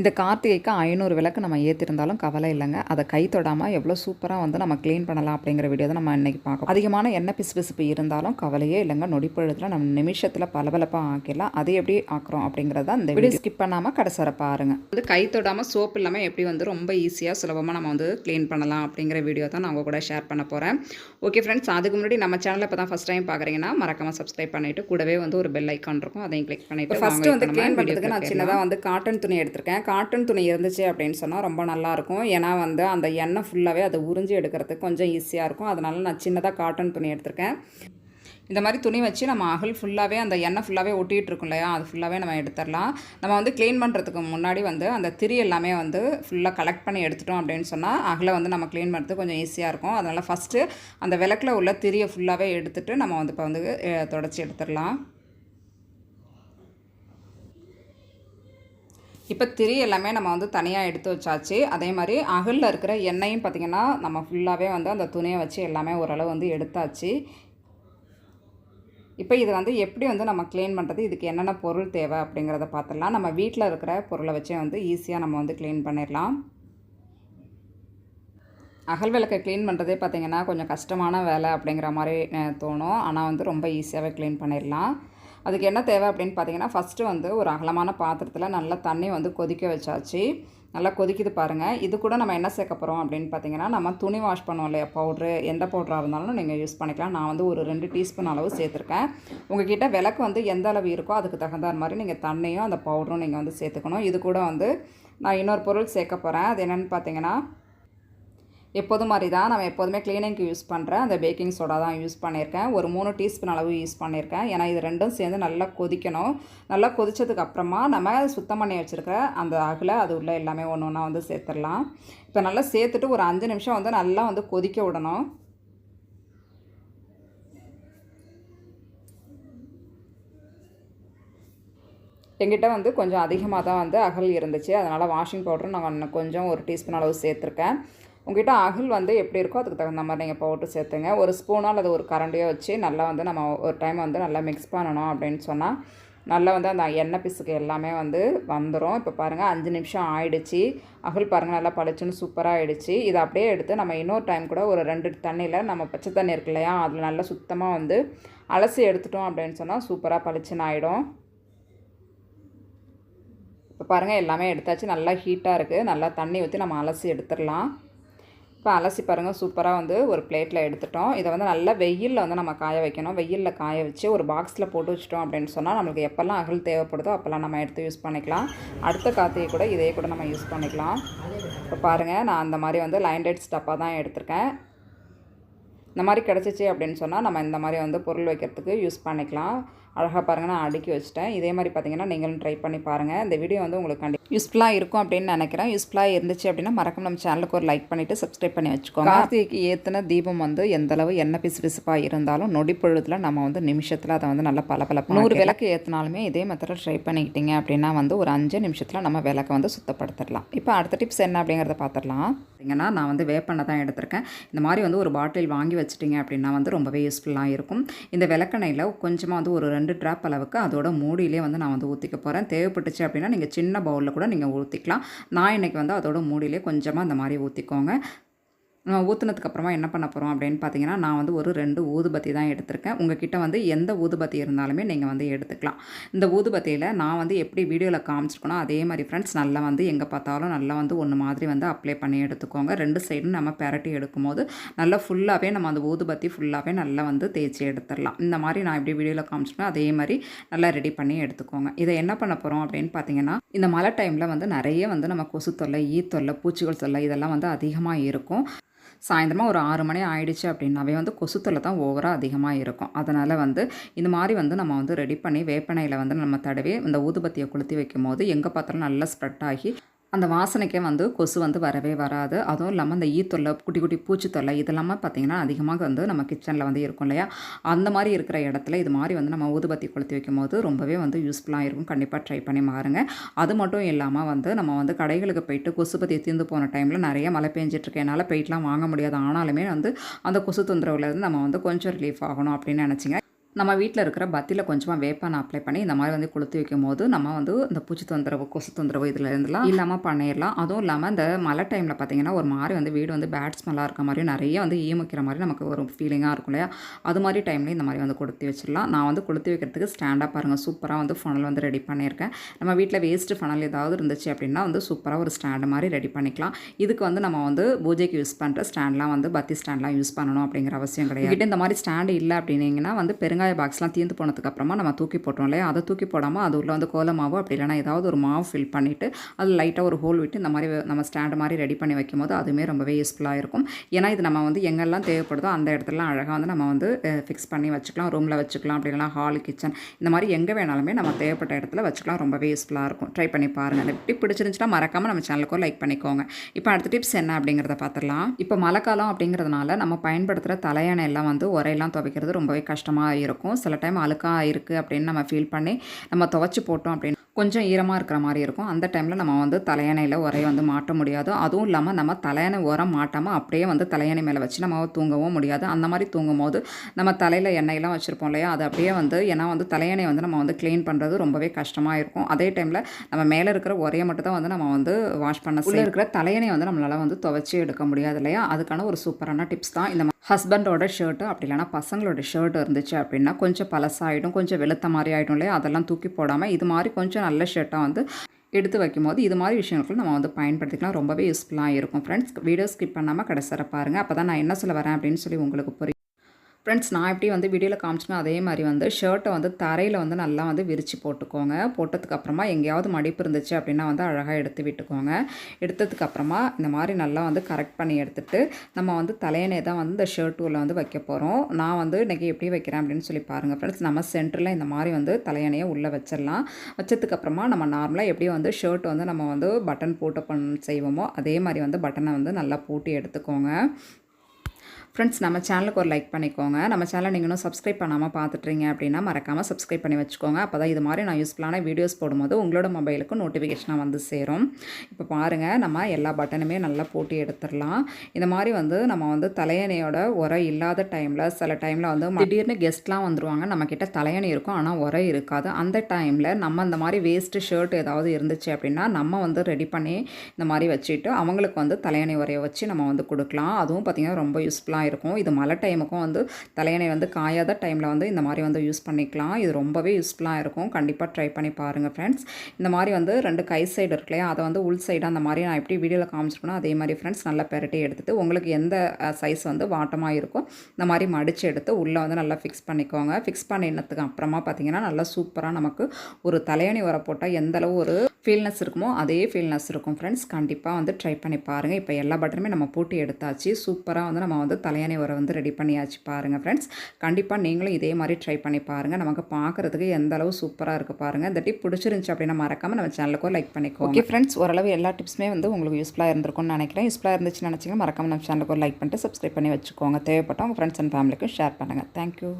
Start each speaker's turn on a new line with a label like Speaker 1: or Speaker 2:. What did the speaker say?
Speaker 1: இந்த கார்த்திகைக்கு ஐநூறு விளக்கு நம்ம ஏற்றிருந்தாலும் கவலை இல்லைங்க. அதை கை தொடாமல் எவ்வளோ சூப்பராக வந்து நம்ம க்ளீன் பண்ணலாம் அப்படிங்கிற வீடியோ தான் நம்ம இன்றைக்கி பார்க்கலாம் அதிகமான எண்ணெய் பிசு பிசுப்பு இருந்தாலும் கவலையே இல்லைங்க. நொடிப்பொழுதில் நம்ம நிமிஷத்தில் பளபளப்பாக ஆக்கிடலாம். அதை எப்படி ஆக்குறோம் அப்படிங்கிறத இந்த வீடியோ ஸ்கிப் பண்ணாமல் கடைசிவர பாருங்க. வந்து கை தொடாமல் சோப் இல்லாமல் எப்படி வந்து ரொம்ப ஈஸியாக சுலபமாக நம்ம வந்து க்ளீன் பண்ணலாம் அப்படிங்கிற வீடியோ தான் நான் உங்கள் கூட ஷேர் பண்ண போகிறேன் ஓகே ஃப்ரெண்ட்ஸ் அதுக்கு முன்னாடி நம்ம சேனலில் இப்போ தான் ஃபஸ்ட் டைம் பார்க்குறீங்கன்னா மறக்காமல் சப்ஸ்கிரைப் பண்ணிவிட்டு கூடவே வந்து ஒரு பெல் ஐக்கான் இருக்கும். அதையும் கிளிக் பண்ணிவிட்டு ஃபஸ்ட்டு வந்து க்ளீன் பண்ணுறதுக்கு நான் சின்னதாக வந்து காட்டன் துணி எடுத்திருக்கேன். காட்டன் துணி இருந்துச்சு அப்படின்னு சொன்னால் ரொம்ப நல்லாயிருக்கும். ஏன்னா வந்து அந்த எண்ணெய் ஃபுல்லாகவே அதை உறிஞ்சி எடுக்கிறதுக்கு கொஞ்சம் ஈஸியாக இருக்கும். அதனால் நான் சின்னதாக காட்டன் துணி எடுத்திருக்கேன். இந்த மாதிரி துணி வச்சு நம்ம அகல் ஃபுல்லாகவே அந்த எண்ணெய் ஃபுல்லாகவே ஒட்டிகிட்டு இருக்கும் இல்லையா? அது ஃபுல்லாகவே நம்ம எடுத்துடலாம். நம்ம வந்து க்ளீன் பண்ணுறதுக்கு முன்னாடி வந்து அந்த திரி எல்லாமே வந்து ஃபுல்லாக கலெக்ட் பண்ணி எடுத்துட்டோம் அப்படின்னு சொன்னால் அகலை வந்து நம்ம க்ளீன் பண்ணுறதுக்கு கொஞ்சம் ஈஸியாக இருக்கும். அதனால் ஃபஸ்ட்டு அந்த விளக்கில் உள்ள திரியை ஃபுல்லாகவே எடுத்துகிட்டு நம்ம வந்து இப்போ வந்து தொடச்சி எடுத்துடலாம். இப்போ திரி எல்லாமே நம்ம வந்து தனியாக எடுத்து வச்சாச்சு. அதே மாதிரி அகலில் இருக்கிற எண்ணெயும் பார்த்திங்கன்னா நம்ம ஃபுல்லாகவே வந்து அந்த துணியை வச்சு எல்லாமே ஓரளவு வந்து எடுத்தாச்சு. இப்போ இது வந்து எப்படி வந்து நம்ம க்ளீன் பண்ணுறது இதுக்கு என்னென்ன பொருள் தேவை அப்படிங்கிறத பார்த்துடலாம் நம்ம வீட்டில் இருக்கிற பொருளை வச்சே வந்து ஈஸியாக நம்ம வந்து க்ளீன் பண்ணிடலாம். அகல் விளக்கை க்ளீன் பண்ணுறதே பார்த்திங்கன்னா கொஞ்சம் கஷ்டமான வேலை அப்படிங்கிற மாதிரி தோணும். ஆனால் வந்து ரொம்ப ஈஸியாகவே க்ளீன் பண்ணிடலாம். அதுக்கு என்ன தேவை அப்படின்னு பார்த்தீங்கன்னா ஃபஸ்ட்டு வந்து ஒரு அகலமான பாத்திரத்தில் நல்லா தண்ணி வந்து கொதிக்க வச்சாச்சு. நல்லா கொதிக்குது பாருங்கள் இது கூட நம்ம என்ன சேர்க்க போகிறோம் அப்படின்னு பார்த்தீங்கன்னா நம்ம துணி வாஷ் பண்ணுவோம் இல்லையா? பவுட்ரு எந்த பவுடராக இருந்தாலும் நீங்கள் யூஸ் பண்ணிக்கலாம். நான் வந்து ஒரு ரெண்டு டீஸ்பூன் அளவு சேர்த்துருக்கேன். உங்ககிட்ட விளக்கு வந்து எந்த அளவு இருக்கோ அதுக்கு தகுந்த மாதிரி நீங்கள் தண்ணியும் அந்த பவுடரும் நீங்கள் வந்து சேர்த்துக்கணும். இது கூட வந்து நான் இன்னொரு பொருள் சேர்க்க போகிறேன் அது என்னென்னு பார்த்தீங்கன்னா எப்போதும் மாதிரி தான் நம்ம எப்போதுமே க்ளீனிங்க்கு யூஸ் பண்ணுறேன் அந்த பேக்கிங் சோடா தான் யூஸ் பண்ணியிருக்கேன். ஒரு மூணு டீஸ்பூன் அளவு யூஸ் பண்ணியிருக்கேன். ஏன்னா இது ரெண்டும் சேர்ந்து நல்லா கொதிக்கணும். நல்லா கொதித்ததுக்கப்புறமா நம்ம சுத்தம் பண்ணி வச்சுருக்க அந்த அகில் அது உள்ளே எல்லாமே ஒன்று ஒன்றா வந்து சேர்த்துடலாம். இப்போ நல்லா சேர்த்துட்டு ஒரு அஞ்சு நிமிஷம் வந்து நல்லா வந்து கொதிக்க விடணும். எங்கிட்ட வந்து கொஞ்சம் அதிகமாக தான் வந்து அகல் இருந்துச்சு. அதனால் வாஷிங் பவுடரும் நான் இன்னும் கொஞ்சம் ஒரு டீஸ்பூன் அளவு சேர்த்துருக்கேன். உங்ககிட்ட அகல் வந்து எப்படி இருக்கோ அதுக்கு தகுந்த மாதிரி நீங்கள் போட்டு சேர்த்துங்க. ஒரு ஸ்பூனோ அல்லது ஒரு கரண்டியோ வச்சு நல்லா வந்து நம்ம ஒரு டைம் வந்து நல்லா மிக்ஸ் பண்ணணும் அப்படின்னு சொன்னால் நல்லா வந்து அந்த எண்ணெய் பிசுக்கு எல்லாமே வந்து வந்துடும் இப்போ பாருங்கள் அஞ்சு நிமிஷம் ஆயிடுச்சு. அகல் பாருங்கள் நல்லா பளிச்சுன்னு சூப்பராக ஆயிடுச்சு. இதை அப்படியே எடுத்து நம்ம இன்னொரு டைம் கூட ஒரு ரெண்டு தண்ணியில் நம்ம பச்சை தண்ணி இருக்கு இல்லையா அதில் நல்லா சுத்தமாக வந்து அலசி எடுத்துட்டோம் அப்படின்னு சொன்னால் சூப்பராக பளிச்சுன்னு ஆகிடும் இப்போ பாருங்கள் எல்லாமே எடுத்தாச்சு. நல்லா ஹீட்டாக இருக்குது நல்லா தண்ணி ஊற்றி நம்ம அலசி எடுத்துடலாம். இப்போ அலசி பாருங்கள் சூப்பராக வந்து ஒரு பிளேட்டில் எடுத்துட்டோம். இதை வந்து நல்லா வெயிலில் வந்து நம்ம காய வைக்கணும். வெயிலில் காய வச்சு ஒரு பாக்ஸில் போட்டு வச்சிட்டோம் அப்படின்னு சொன்னால் நம்மளுக்கு எப்போல்லாம் அகல் தேவைப்படுதோ அப்போல்லாம் நம்ம எடுத்து யூஸ் பண்ணிக்கலாம். அடுத்த காத்தையை கூட இதே கூட நம்ம யூஸ் பண்ணிக்கலாம். இப்போ பாருங்கள் நான் அந்த மாதிரி வந்து லைன் ஸ்டப்பாக தான் எடுத்திருக்கேன். இந்த மாதிரி கிடச்சிச்சு அப்படின்னு சொன்னால் நம்ம இந்த மாதிரி வந்து பொருள் வைக்கிறதுக்கு யூஸ் பண்ணிக்கலாம். அழகாக பாருங்கள் நான் அடுக்கி வச்சிட்டேன். இதே மாதிரி பார்த்தீங்கன்னா நீங்களும் ட்ரை பண்ணி பாருங்கள் இந்த வீடியோ வந்து உங்களுக்கு கண்டி யூஸ்ஃபுல்லாக இருக்கும் அப்படின்னு நினைக்கிறேன். யூஸ்ஃபுல்லாக இருந்துச்சு அப்படின்னா மறக்காம நம்ம சேனலுக்கு ஒரு லைக் பண்ணிவிட்டு சப்ஸ்கிரைப் பண்ணி வச்சுக்கோங்க. கார்த்திகைக்கு ஏற்றின தீபம் வந்து எந்த அளவு எண்ணெய் பிசு பிசுப்பாக இருந்தாலும் நொடி பொழுதில் நம்ம வந்து நிமிஷத்தில் அதை வந்து நல்லா பல பல நூறு விளக்கு ஏற்றினாலுமே இதே மெத்தடில் ட்ரை பண்ணிக்கிட்டீங்க அப்படின்னா வந்து ஒரு அஞ்சு நிமிஷத்தில் நம்ம விளக்கை வந்து சுத்தப்படுத்திடலாம் இப்போ அடுத்த டிப்ஸ் என்ன அப்படிங்கிறத பார்த்துடலாம் பார்த்தீங்கன்னா நான் வந்து வேப்பெண்ணெய் தான் எடுத்திருக்கேன். இந்த மாதிரி வந்து ஒரு பாட்டில் வாங்கி வச்சிட்டிங்க அப்படின்னா வந்து ரொம்பவே யூஸ்ஃபுல்லாக இருக்கும். இந்த விளக்கெண்ணெயில் கொஞ்சமாக வந்து ஒரு ரெண்டு ட்ராப் அளவுக்கு அதோட மூடியிலே வந்து நான் வந்து ஊற்றிக்க போகிறேன் தேவைப்பட்டுச்சு அப்படின்னா நீங்கள் சின்ன பவுலில் கூட நீங்கள் ஊற்றிக்கலாம் நான் இன்றைக்கி வந்து அதோட மூடியிலே கொஞ்சமாக அந்த மாதிரி ஊற்றிக்கோங்க ஊற்றுனதுக்கு அப்புறமா என்ன பண்ண போகிறோம் அப்படின்னு பார்த்தீங்கன்னா நான் வந்து ஒரு ரெண்டு ஊதுபத்தி தான் எடுத்திருக்கேன். உங்ககிட்ட வந்து எந்த ஊதுபத்தி இருந்தாலுமே நீங்கள் வந்து எடுத்துக்கலாம். இந்த ஊதுபத்தியில் நான் வந்து எப்படி வீடியோவில் காமிச்சிருக்கணும் அதே மாதிரி ஃப்ரெண்ட்ஸ் நல்லா வந்து எங்கே பார்த்தாலும் நல்லா வந்து ஒன்று மாதிரி வந்து அப்ளை பண்ணி எடுத்துக்கோங்க. ரெண்டு சைடும் நம்ம பெரட்டி எடுக்கும்போது நல்லா ஃபுல்லாகவே நம்ம அந்த ஊதுபத்தி ஃபுல்லாகவே நல்லா வந்து தேய்ச்சி எடுத்துடலாம். இந்த மாதிரி நான் எப்படி வீடியோவில் காமிச்சிருக்கேன் அதே மாதிரி நல்லா ரெடி பண்ணி எடுத்துக்கோங்க. இதை என்ன பண்ண போகிறோம் அப்படின்னு பார்த்தீங்கன்னா இந்த மழை டைமில் வந்து நிறைய வந்து நம்ம கொசு தொல்லை ஈ தொல்லை பூச்சிகள் தொல்லை இதெல்லாம் வந்து அதிகமாக இருக்கும். சாயந்தரமாக ஒரு ஆறு மணி ஆயிடுச்சு அப்படின்னாவே வந்து கொசுத்தில் தான் ஓவராக அதிகமாக இருக்கும். அதனால் வந்து இந்த மாதிரி வந்து நம்ம வந்து ரெடி பண்ணி வேப்பெண்ணெயில் வந்து நம்ம தடவி இந்த ஊதுபத்தியை கொளுத்தி வைக்கும் போது எங்கே பார்த்தாலும் நல்லா ஸ்ப்ரெட் ஆகி அந்த வாசனைக்கே வந்து கொசு வந்து வரவே வராது. அதுவும் இல்லாமல் அந்த ஈத்தொல்லை தொல்லை குட்டி குட்டி பூச்சி தொல்லை இதெல்லாமே பார்த்திங்கன்னா அதிகமாக வந்து நம்ம கிச்சனில் வந்து இருக்கும் இல்லையா? அந்த மாதிரி இருக்கிற இடத்துல இது மாதிரி வந்து நம்ம ஊதுபத்தி கொளுத்தி வைக்கும் போது ரொம்பவே வந்து யூஸ்ஃபுல்லாக இருக்கும். கண்டிப்பாக ட்ரை பண்ணி மாறுங்க. அது மட்டும் இல்லாமல் வந்து நம்ம வந்து கடைகளுக்கு போயிட்டு கொசுபத்தி தீர்ந்து போன டைமில் நிறைய மழை பெஞ்சிட்ருக்கு. என்னால் போயிட்டுலாம் வாங்க முடியாது. ஆனாலுமே வந்து அந்த கொசு தொந்தரவுலேருந்து நம்ம வந்து கொஞ்சம் ரிலீஃப் ஆகணும் அப்படின்னு நினச்சிங்க. நம்ம வீட்டில் இருக்கிற பத்தியில் கொஞ்சமாக வேப்பான் அப்ளை பண்ணி இந்த மாதிரி வந்து கொளுத்தி வைக்கும் போது நம்ம வந்து இந்த பூச்சி தொந்தரவு கொசு தொந்தரவு இதில் இருந்துலாம் இல்லாமல் பண்ணிடலாம் அதுவும் இல்லாமல் இந்த மழை டைமில் பார்த்தீங்கன்னா ஒரு மாதிரி வந்து வீடு வந்து பேட் ஸ்மெல்லாக இருக்க மாதிரியும் நிறைய வந்து ஈமிக்கிற மாதிரி நமக்கு ஒரு ஃபீலிங்காக இருக்கும் இல்லையா? அது மாதிரி டைம்லேயும் இந்த மாதிரி வந்து கொளுத்தி வச்சிடலாம் நான் வந்து கொளுத்தி வைக்கிறதுக்கு ஸ்டாண்டாக பாருங்கள் சூப்பராக வந்து ஃபனல் வந்து ரெடி பண்ணியிருக்கேன். நம்ம வீட்டில் வேஸ்ட்டு ஃபனல் ஏதாவது இருந்துச்சு அப்படின்னா வந்து சூப்பராக ஒரு ஸ்டாண்டு மாதிரி ரெடி பண்ணிக்கலாம். இதுக்கு வந்து நம்ம வந்து பூஜைக்கு யூஸ் பண்ணுற ஸ்டாண்ட்லாம் வந்து பத்தி ஸ்டாண்ட்லாம் யூஸ் பண்ணணும் அப்படிங்கிற அவசியம் கிடையாது. இந்த மாதிரி ஸ்டாண்டு இல்லை அப்படின்னீங்கன்னா வந்து பெருங்காய பாக்ஸ்லாம் தீர்ந்து போனதுக்கப்புறமா நம்ம தூக்கி போட்டோம் இல்லையா? அதை தூக்கி போடாமல் அது உள்ளே வந்து கோலமாவோ அப்படி இல்லைனா ஏதாவது ஒரு மாவு ஃபில் பண்ணிவிட்டு அது லைட்டாக ஒரு ஹோல் விட்டு இந்த மாதிரி நம்ம ஸ்டாண்டு மாதிரி ரெடி பண்ணி வைக்கும் போது அதுவுமே ரொம்பவே யூஸ்ஃபுல்லாக இருக்கும். ஏன்னா இது நம்ம வந்து எங்கெல்லாம் தேவைப்படுதோ அந்த இடத்துலலாம் அழகாக வந்து நம்ம வந்து ஃபிக்ஸ் பண்ணி வச்சுக்கலாம். ரூமில் வச்சுக்கலாம். அப்படி இல்லைனா ஹால் கிச்சன் இந்த மாதிரி எங்கே வேணாலுமே நம்ம தேவைப்பட்ட இடத்துல வச்சுக்கலாம். ரொம்பவே யூஸ்ஃபுல்லாக இருக்கும். ட்ரை பண்ணி பாருங்கள் இந்த டிப் பிடிச்சிருந்துச்சுன்னா மறக்காமல் நம்ம சேனலுக்கும் லைக் பண்ணிக்கோங்க. இப்போ அடுத்த டிப்ஸ் என்ன அப்படிங்கிறத பார்த்துடலாம். இப்போ மழை காலம் அப்படிங்கிறதுனால நம்ம பயன்படுத்துகிற தலையணை எல்லாம் வந்து உரையெல்லாம் துவைக்கிறது ரொம்பவே கஷ்டமாக இருக்கும் இருக்கும். சில டைம் அழுக்காக இருக்குது அப்படின்னு நம்ம ஃபீல் பண்ணி நம்ம துவைச்சி போட்டோம் அப்படின்னு கொஞ்சம் ஈரமாக இருக்கிற மாதிரி இருக்கும். அந்த டைமில் நம்ம வந்து தலையணையில் உரையை வந்து மாட்ட முடியாது. அதுவும் இல்லாமல் நம்ம தலையணை உரம் மாட்டாமல் அப்படியே வந்து தலையணை மேலே வச்சு நம்ம தூங்கவும் முடியாது. அந்த மாதிரி தூங்கும் போது நம்ம தலையில் எண்ணெயெல்லாம் வச்சுருப்போம் இல்லையா? அது அப்படியே வந்து ஏன்னா வந்து தலையணை வந்து நம்ம வந்து க்ளீன் பண்ணுறது ரொம்பவே கஷ்டமாக இருக்கும். அதே டைமில் நம்ம மேலே இருக்கிற உரையை மட்டும் தான் வந்து நம்ம வந்து வாஷ் பண்ண உள்ளே இருக்கிற தலையணை வந்து நம்மளால் வந்து துவைச்சி எடுக்க முடியாது இல்லையா? அதுக்கான ஒரு சூப்பரான டிப்ஸ் தான் இந்த ஹஸ்பண்டோட ஷர்ட்டு அப்படி இல்லைனா பசங்களோட ஷர்ட் இருந்துச்சு அப்படின்னா கொஞ்சம் பழசாயிடும் கொஞ்சம் வெளுத்த மாதிரி ஆகிடும் இல்லையா? அதெல்லாம் தூக்கி போடாமல் இது மாதிரி கொஞ்சம் நல்ல ஷர்ட்டாக வந்து எடுத்து வைக்கும்போது இது மாதிரி விஷயங்களுக்கு நம்ம வந்து பயன்படுத்திக்கலாம். ரொம்பவே யூஸ்ஃபுல்லாக இருக்கும் ஃப்ரெண்ட்ஸ் வீடியோ ஸ்கிப் பண்ணாமல் கடைசிற பாருங்கள் அப்போ தான் நான் என்ன சொல்ல வரேன் அப்படின்னு சொல்லி உங்களுக்கு புரியும். ஃப்ரெண்ட்ஸ் நான் எப்படி வந்து வீடியோவில் காமிச்சினோ அதே மாதிரி வந்து ஷர்ட்டை வந்து தரையில் வந்து நல்லா வந்து விரித்து போட்டுக்கோங்க. போட்டதுக்கு அப்புறமா எங்கேயாவது மடிப்பு இருந்துச்சு அப்படின்னா வந்து அழகாக எடுத்து விட்டுக்கோங்க. எடுத்ததுக்கு அப்புறமா இந்த மாதிரி நல்லா வந்து கரெக்ட் பண்ணி எடுத்துகிட்டு நம்ம வந்து தலையணை தான் வந்து இந்த ஷர்ட் உள்ள வந்து வைக்க போகிறோம் நான் வந்து இன்றைக்கி எப்படி வைக்கிறேன் அப்படின்னு சொல்லி பாருங்கள் ஃப்ரெண்ட்ஸ் நம்ம சென்டரில் இந்த மாதிரி வந்து தலையணையை உள்ளே வச்சிடலாம். வச்சதுக்கப்புறமா நம்ம நார்மலாக எப்படி வந்து ஷர்ட் வந்து நம்ம வந்து பட்டன் போட்டு பண் செய்வோமோ அதே மாதிரி வந்து பட்டனை வந்து நல்லா போட்டு எடுத்துக்கோங்க. ஃப்ரெண்ட்ஸ் நம்ம சேனலுக்கு ஒரு லைக் பண்ணிக்கோங்க. நம்ம சேனலை நீங்கள் இன்னும் சப்ஸ்கிரைப் பண்ணாமல் பார்த்துட்றீங்க அப்படின்னா மறக்காமல் சப்ஸ்கிரைப் பண்ணி வச்சுக்கோங்க. அப்போ தான் இது மாதிரி நான் யூஸ்ஃபுல்லான வீடியோஸ் போடும்போது உங்களோட மொபைலுக்கு நோட்டிஃபிகேஷனாக வந்து சேரும். இப்போ பாருங்கள் நம்ம எல்லா பட்டனுமே நல்லா போட்டி எடுத்துடலாம். இந்த மாதிரி வந்து நம்ம வந்து தலையணையோட உரை இல்லாத டைமில் சில டைமில் வந்து திடீர்னு கெஸ்ட்லாம் வந்துருவாங்க. நம்மக்கிட்ட தலையணை இருக்கும் ஆனால் உரை இருக்காது. அந்த டைமில் நம்ம இந்த மாதிரி வேஸ்ட்டு ஷர்ட் ஏதாவது இருந்துச்சு அப்படின்னா நம்ம வந்து ரெடி பண்ணி இந்த மாதிரி வச்சுட்டு அவங்களுக்கு வந்து தலையணை உரையை வச்சு நம்ம வந்து கொடுக்கலாம். அதுவும் பார்த்திங்கன்னா ரொம்ப யூஸ்ஃபுல்லாக தான் இருக்கும். இது மழை டைமுக்கும் வந்து தலையணை வந்து காயாத டைமில் வந்து இந்த மாதிரி வந்து யூஸ் பண்ணிக்கலாம். இது ரொம்பவே யூஸ்ஃபுல்லாக இருக்கும். கண்டிப்பாக ட்ரை பண்ணி பாருங்கள் ஃப்ரெண்ட்ஸ் இந்த மாதிரி வந்து ரெண்டு கை சைடு இருக்கு இல்லையா? அதை வந்து உள் சைடு அந்த மாதிரி நான் எப்படி வீடியோவில் காமிச்சிருக்கணும் அதே மாதிரி ஃப்ரெண்ட்ஸ் நல்லா பெரட்டி எடுத்துகிட்டு உங்களுக்கு எந்த சைஸ் வந்து வாட்டமாக இருக்கோ இந்த மாதிரி மடித்து எடுத்து உள்ளே வந்து நல்லா ஃபிக்ஸ் பண்ணிக்கோங்க. ஃபிக்ஸ் பண்ணினதுக்கு அப்புறமா பார்த்தீங்கன்னா நல்லா சூப்பராக நமக்கு ஒரு தலையணி வர போட்டால் எந்தளவு ஒரு ஃபீல்னஸ் இருக்குமோ அதே ஃபீல்னஸ் இருக்கும் ஃப்ரெண்ட்ஸ் கண்டிப்பாக வந்து ட்ரை பண்ணி பாருங்கள் இப்போ எல்லா பட்டனுமே நம்ம போட்டு எடுத்தாச்சு. சூப்பராக வந்து நம்ம வந்து தலையணை உரை வந்து ரெடி பண்ணியாச்சு பாருங்கள் ஃப்ரெண்ட்ஸ் கண்டிப்பாக நீங்களும் இதே மாதிரி ட்ரை பண்ணி பாருங்கள் நமக்கு பார்க்குறதுக்கு எந்த அளவு சூப்பராக இருக்குது பாருங்கள் இந்த டிப் பிடிச்சிருந்துச்சி அப்படின்னா மறக்காமல் நம்ம சேனலுக்கும் லைக் பண்ணிக்கோ ஓகே ஃப்ரெண்ட்ஸ் ஓரளவு எல்லா டிப்ஸுமே வந்து உங்களுக்கு யூஸ்ஃபுல்லாக இருந்திருக்கும்னு நினைக்கிறேன். யூஸ்ஃபுல்லாக இருந்துச்சுன்னு நினச்சிங்க மறக்காமல் நம்ம சேனலுக்கு லைக் பண்ணிட்டு சப்ஸ்கிரைப் பண்ணி வச்சுக்கோங்க. தேவைப்பட்ட உங்கள் ஃப்ரெண்ட்ஸ் அண்ட் ஃபேமிலிக்கும் ஷேர் பண்ணுங்கள் தேங்க்யூ